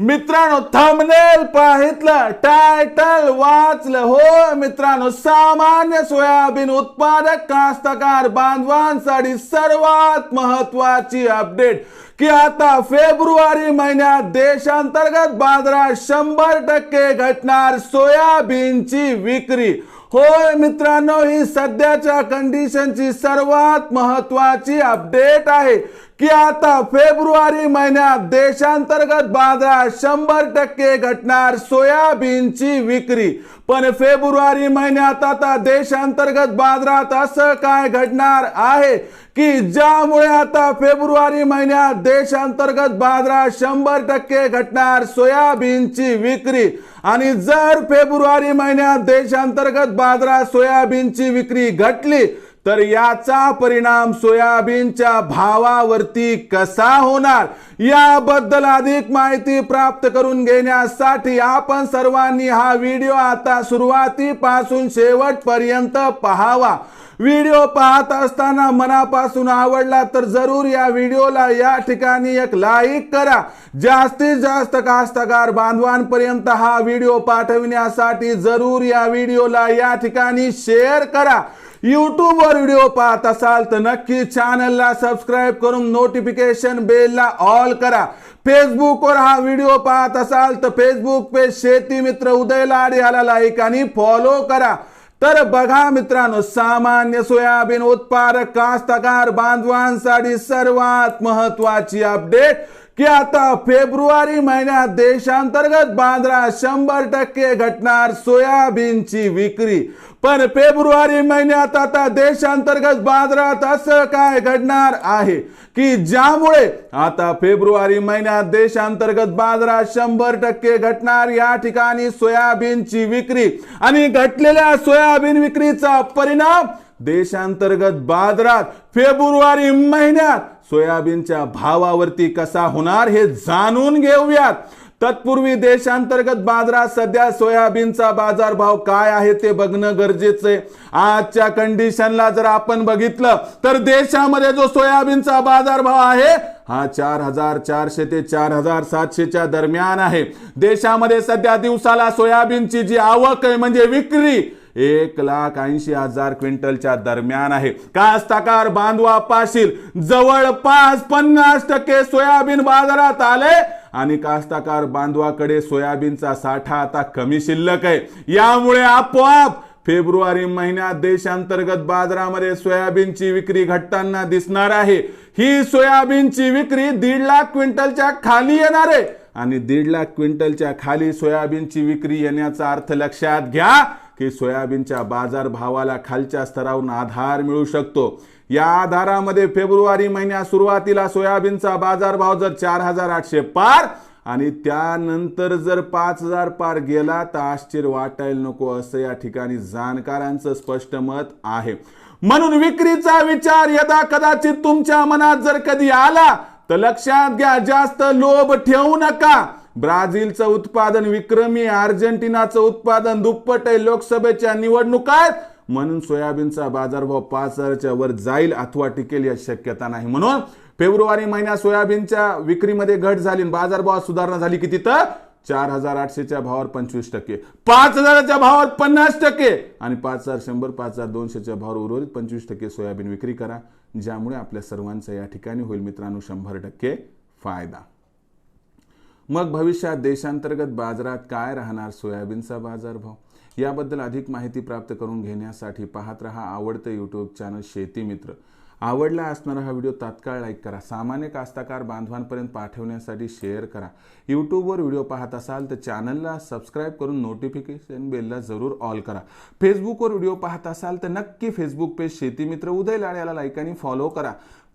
मित्रांनो thumbnail पाहितलं title वाचलं. हो मित्रांनो सामान्य सोयाबीन उत्पादक कास्तकार बांधवांसाठी सर्वात महत्वाची अपडेट की आता फेब्रुवारी महिन्यात देशांतर्गत बाजारात शंभर टक्के घटणार सोयाबीनची विक्री. होय मित्रांनो ही सध्याच्या कंडिशनची सर्वात महत्वाची अपडेट आहे की आता फेब्रुवारी महिन्यात देशांतर्गत बाजारात शंभर टक्के घटणार सोयाबीनची विक्री. पण फेब्रुवारी महिन्यात आता देशांतर्गत बाजारात असं काय घडणार आहे की ज्यामुळे आता फेब्रुवारी महिन्यात देशांतर्गत बाजारात शंभर टक्के घटणार सोयाबीनची विक्री? आणि जर फेब्रुवारी महिन्यात देशांतर्गत बाजारात सोयाबीनची विक्री घटली तर याचा परिणाम सोयाबीनच्या भावावरती कसा होणार? याबद्दल अधिक माहिती प्राप्त करून घेण्यासाठी आपण सर्वांनी हा व्हिडिओ आता सुरुवातीपासून शेवटपर्यंत पहावा. व्हिडिओ पाहत असताना मनापासून आवडला तर जरूर या व्हिडिओला या ठिकाणी एक लाईक करा. जास्तीत जास्त कास्तकार बांधवांपर्यंत हा व्हिडिओ पाठविण्यासाठी जरूर या व्हिडिओला या ठिकाणी शेअर करा. यूट्यूबवर व्हिडिओ पाहत असाल तर नक्की चॅनलला सबस्क्राईब करून नोटिफिकेशन बेलला ऑल करा. फेसबुकवर हा व्हिडिओ पाहत असाल तर फेसबुक पेज शेती मित्र उदय लाड ह्याला लाईक आणि फॉलो करा. तर बघा मित्रांनो सामान्य सोयाबीन उत्पादक कास्तकार बांधवांसाठी सर्वात महत्वाची अपडेट की आता फेब्रुवारी महिन्यात देशांतर्गत बांद्रा शंभर टक्के घटणार सोयाबीनची विक्री. पण फेब्रुवारी महिन्यात आता देशांतर्गत बाजारात असं काय घडणार आहे? की ज्यामुळे आता फेब्रुवारी महिन्यात देशांतर्गत बाजारात शंभर टक्के घटणार या ठिकाणी सोयाबीनची विक्री आणि घटलेल्या सोयाबीन विक्रीचा परिणाम देशांतर्गत बाजारात फेब्रुवारी महिन्यात सोयाबीनच्या भावावरती कसा होणार हे जाणून घेऊयात. तत्पूर्वी देशांतर्गत बाजारात सध्या सोयाबीनचा बाजारभाव काय आहे ते बघणं गरजेचं आहे. आजच्या कंडिशनला जर आपण बघितलं तर देशामध्ये जो सोयाबीनचा बाजारभाव आहे हा चार हजार चारशे ते चार हजार सातशेच्या दरम्यान आहे. देशामध्ये सध्या दिवसाला सोयाबीनची जी आवक आहे म्हणजे विक्री एक लाख ऐंशी हजार क्विंटलच्या दरम्यान आहे. कास्तकार बांधवा पाशील जवळपास पन्नास टक्के सोयाबीन बाजारात आले. आणि कास्तकार बांधवाकडे सोयाबीनचा साठा आता कमी शिल्लक आहे. यामुळे आपोआप फेब्रुवारी महिन्यात देशांतर्गत बाजारामध्ये सोयाबीनची विक्री घटताना दिसणार आहे. ही सोयाबीनची विक्री दीड लाख क्विंटलच्या खाली येणार आहे. आणि दीड लाख क्विंटलच्या खाली सोयाबीनची विक्री येण्याचा अर्थ लक्षात घ्या. की सोयाबीनच्या बाजारभावाला खालच्या स्तरावरून आधार मिळू शकतो. या आधारामध्ये फेब्रुवारी महिन्या सुरुवातीला सोयाबीनचा बाजारभाव जर चार हजार आठशे पार आणि त्यानंतर जर पाच हजार पार गेला तर आश्चर्य वाटायला नको असं या ठिकाणी जाणकारांचं स्पष्ट मत आहे. म्हणून विक्रीचा विचार यदा कदाचित तुमच्या मनात जर कधी आला तर लक्षात घ्या जास्त लोभ ठेवू नका. ब्राझीलचं उत्पादन विक्रमी अर्जेंटिनाचं उत्पादन दुप्पट आहे लोकसभेच्या निवडणुकात. म्हणून सोयाबीनचा बाजारभाव पाच हजारच्या वर जाईल अथवा टिकेल या शक्यता नाही. म्हणून फेब्रुवारी महिन्यात सोयाबीनच्या विक्रीमध्ये घट झाली बाजारभावात सुधारणा झाली किती तर? चार हजार आठशेच्या भावावर पंचवीस टक्के. पाच हजाराच्या भावावर पन्नास टक्के. आणि पाच हजार शंभर पाच हजार दोनशेच्या भावावर उर्वरित पंचवीस टक्के सोयाबीन विक्री करा. ज्यामुळे आपल्या सर्वांचा या ठिकाणी होईल मित्रांनो शंभर टक्के फायदा. मग भविष्यात देशांतर्गत बाजारात काय राहणार? सोयाबीनचा बाजारभाव? याबद्दल अधिक माहिती प्राप्त करून घेण्यासाठी पाहत रहा आवडतं यूट्यूब चॅनल शेती मित्र. आवडला असणारा हा व्हिडिओ तात्काळ लाईक करा. सामान्य कास्ताकार बांधवांपर्यंत पाठवण्यासाठी शेअर करा. यूट्यूबवर व्हिडिओ पाहत असाल तर चॅनलला सबस्क्राईब करून नोटिफिकेशन बेलला जरूर ऑल करा. फेसबुकवर व्हिडिओ पाहत असाल तर नक्की फेसबुक पेज शेती मित्र. उदय लाड याला लाईक आणि फॉलो करा.